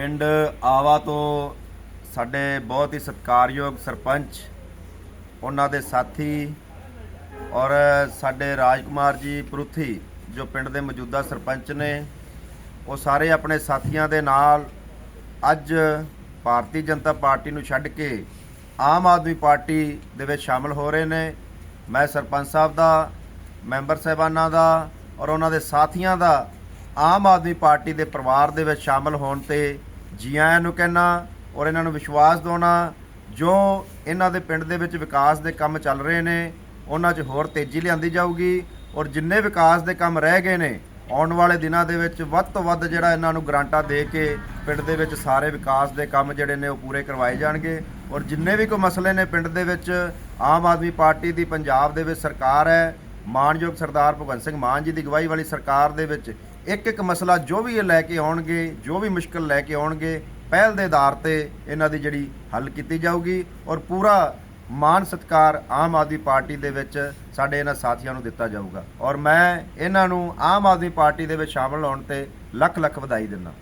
ਪਿੰਡ ਆਵਾ ਤੋਂ ਸਾਡੇ ਬਹੁਤ ਹੀ ਸਤਿਕਾਰਯੋਗ ਸਰਪੰਚ, ਉਹਨਾਂ ਦੇ ਸਾਥੀ ਔਰ ਸਾਡੇ ਰਾਜਕੁਮਾਰ ਜੀ ਪਰੁਥੀ, ਜੋ ਪਿੰਡ ਦੇ ਮੌਜੂਦਾ ਸਰਪੰਚ ਨੇ, ਉਹ ਸਾਰੇ ਆਪਣੇ ਸਾਥੀਆਂ ਦੇ ਨਾਲ ਅੱਜ ਭਾਰਤੀ ਜਨਤਾ ਪਾਰਟੀ ਨੂੰ ਛੱਡ ਕੇ ਆਮ ਆਦਮੀ ਪਾਰਟੀ ਦੇ ਵਿੱਚ ਸ਼ਾਮਲ ਹੋ ਰਹੇ ਨੇ। ਮੈਂ ਸਰਪੰਚ ਸਾਹਿਬ ਦਾ, ਮੈਂਬਰ ਸਾਹਿਬਾਨਾਂ ਦਾ ਔਰ ਉਹਨਾਂ ਦੇ ਸਾਥੀਆਂ ਦਾ ਆਮ ਆਦਮੀ ਪਾਰਟੀ ਦੇ ਪਰਿਵਾਰ ਦੇ ਵਿੱਚ ਸ਼ਾਮਲ ਹੋਣ ਤੇ ਜੀ ਆਇਆਂ ਨੂੰ ਕਹਿਣਾ ਔਰ ਇਹਨਾਂ ਨੂੰ ਵਿਸ਼ਵਾਸ ਦਿਵਾਉਣਾ, ਜੋ ਇਹਨਾਂ ਦੇ ਪਿੰਡ ਦੇ ਵਿੱਚ ਵਿਕਾਸ ਦੇ ਕੰਮ ਚੱਲ ਰਹੇ ਨੇ, ਉਹਨਾਂ 'ਚ ਹੋਰ ਤੇਜ਼ੀ ਲਿਆਂਦੀ ਜਾਊਗੀ ਔਰ ਜਿੰਨੇ ਵਿਕਾਸ ਦੇ ਕੰਮ ਰਹਿ ਗਏ ਨੇ, ਆਉਣ ਵਾਲੇ ਦਿਨਾਂ ਦੇ ਵਿੱਚ ਵੱਧ ਤੋਂ ਵੱਧ ਜਿਹੜਾ ਇਹਨਾਂ ਨੂੰ ਗਰਾਂਟਾਂ ਦੇ ਕੇ ਪਿੰਡ ਦੇ ਵਿੱਚ ਸਾਰੇ ਵਿਕਾਸ ਦੇ ਕੰਮ ਜਿਹੜੇ ਨੇ ਉਹ ਪੂਰੇ ਕਰਵਾਏ ਜਾਣਗੇ ਔਰ ਜਿੰਨੇ ਵੀ ਕੋਈ ਮਸਲੇ ਨੇ ਪਿੰਡ ਦੇ ਵਿੱਚ, ਆਮ ਆਦਮੀ ਪਾਰਟੀ ਦੀ ਪੰਜਾਬ ਦੇ ਵਿੱਚ ਸਰਕਾਰ ਹੈ ਮਾਨਯੋਗ ਸਰਦਾਰ ਭਗਵੰਤ ਸਿੰਘ ਮਾਨ ਜੀ ਦੀ ਅਗਵਾਈ ਵਾਲੀ ਸਰਕਾਰ ਦੇ ਵਿੱਚ ਇੱਕ ਇੱਕ ਮਸਲਾ ਜੋ ਵੀ ਇਹ ਲੈ ਕੇ ਆਉਣਗੇ, ਜੋ ਵੀ ਮੁਸ਼ਕਲ ਲੈ ਕੇ ਆਉਣਗੇ, ਪਹਿਲ ਦੇ ਆਧਾਰ ਤੇ ਇਹਨਾਂ ਦੀ ਜਿਹੜੀ ਹੱਲ ਕੀਤੀ ਜਾਊਗੀ ਔਰ ਪੂਰਾ ਮਾਨ ਸਤਕਾਰ ਆਮ ਆਦਮੀ ਪਾਰਟੀ ਦੇ ਵਿੱਚ ਸਾਡੇ ਇਹਨਾਂ ਸਾਥੀਆਂ ਨੂੰ ਦਿੱਤਾ ਜਾਊਗਾ। ਔਰ ਮੈਂ ਇਹਨਾਂ ਨੂੰ ਆਮ ਆਦਮੀ ਪਾਰਟੀ ਦੇ ਵਿੱਚ ਸ਼ਾਮਲ ਹੋਣ ਤੇ ਲੱਖ ਲੱਖ ਵਧਾਈ ਦਿੰਦਾ।